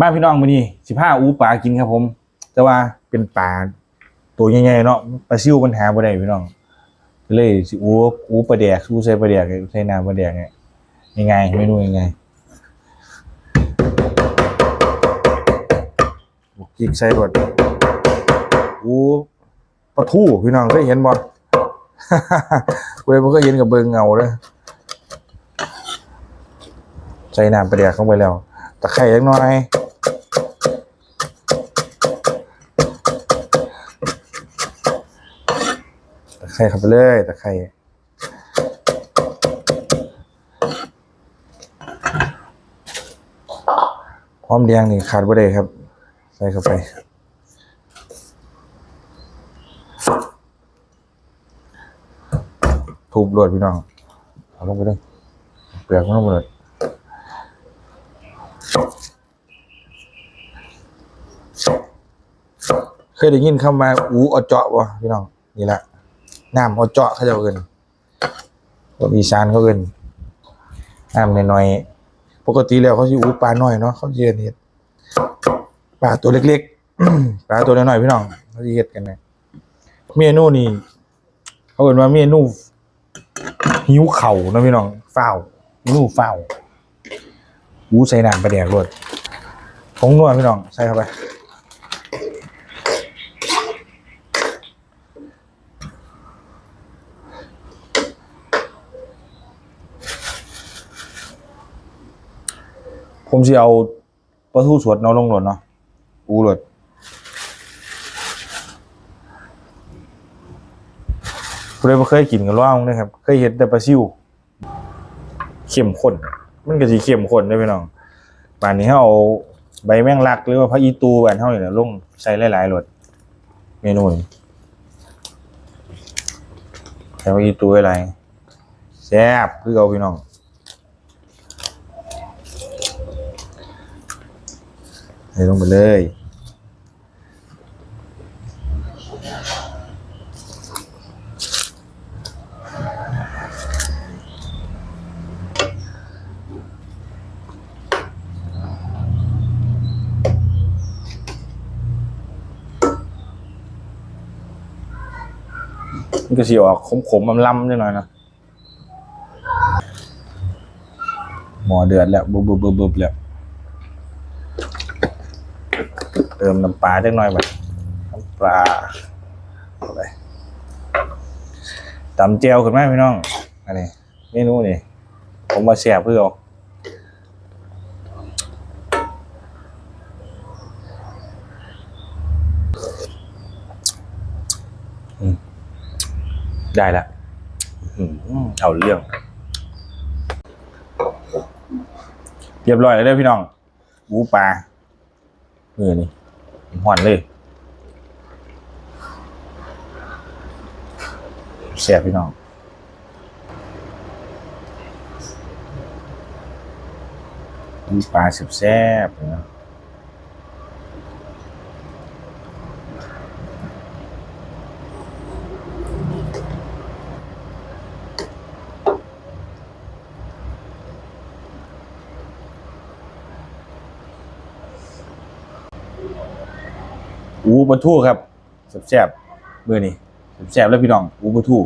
บ้านพี่น้องมือนี้สิพาอูปลากินครับผม แต่ว่าเป็นปลาตัวใหญ่ๆเนาะปลาซิวมันหาบ่ได้พี่น้องเลยสิอูอูปลาแดกอูใส่ปลาแดกใส่น้ำปลาแดกเนี่ยยังไงเมนูยังไงกิกใส่รถอูปลาทูพี่น้องเคยเห็นบ่กูเลยบ่เคยเห็นกับเบิงเงาเด้อใส่น้ำปลาแดกลงไปแล้วตะไคร้เล็กน้อย ตะไคร้เข้าไปเลยตะไคร้หอมแดงนี่ขาดบ่ได้ครับ ใส่เข้าไปทุบรวดพี่น้องเอาลงไปเลยเปลือกมันลงไปเลยเคยได้ยินคำว่าอูอเจาะป่ะพี่น้อง นี่แหละ น้ำอเจาะเขาจะเอาเอินคนอีสานเขาเอินน้ำน้อยๆปกติแล้วเขาสิอูปลาน้อยเนาะเขาสิเฮ็ดเฮ็ดปลาตัวเล็กๆปลาตัวน้อยๆพี่น้องเขาสิเฮ็ดกันนะเมนูนี่เขาเอินว่าเมนูหิวเข่านะพี่น้องเฝ้าเมนูฝ้าอู้ใส่น้ำไปแดกรวดผงนวดพี่น้องใส่เข้าไป ผมสิเอาปลาทูสวดเนาะลงหลดเนาะอูหลดผู้ใดบ่เคยกินกันล่องนะครับ เคยเห็นแต่ปลาซิวเข้มข้น มันก็สิเข้มข้นเด้อพี่น้องป่านนี้เฮาเอาใบแมงลัก หรือว่าผักอีตูอันเฮานี่แหละลงใส่หลายๆรสเมนูนี้ใส่ผักอีตูหลายๆแซ่บคือเอาพี่น้อง ใส่ลงไปเลย มันก็สีออกขมๆลำๆนิดหน่อยนะหมอเดือดแล้วบุบบุบบุบบุบแล้ว เติมน้ำปลาจักหน่อยไปน้ำปลาเข้าไปตำเจียวขึ้นไหมพี่น้อง อันนี้เมนูนี่ ผมมาแสบเพื่อเอาได้ละเอาเรื่อง เรียบร้อยแล้วเด้อพี่น้องหมูปลาเออนี่ หอนเลยเสียพี่น้องมีปลาแซ่บแซ่บๆเนาะ อูปลาทูครับแซ่บแซ่บๆเบอร์นี่แซ่บๆแล้วพี่น้องอูปลาทู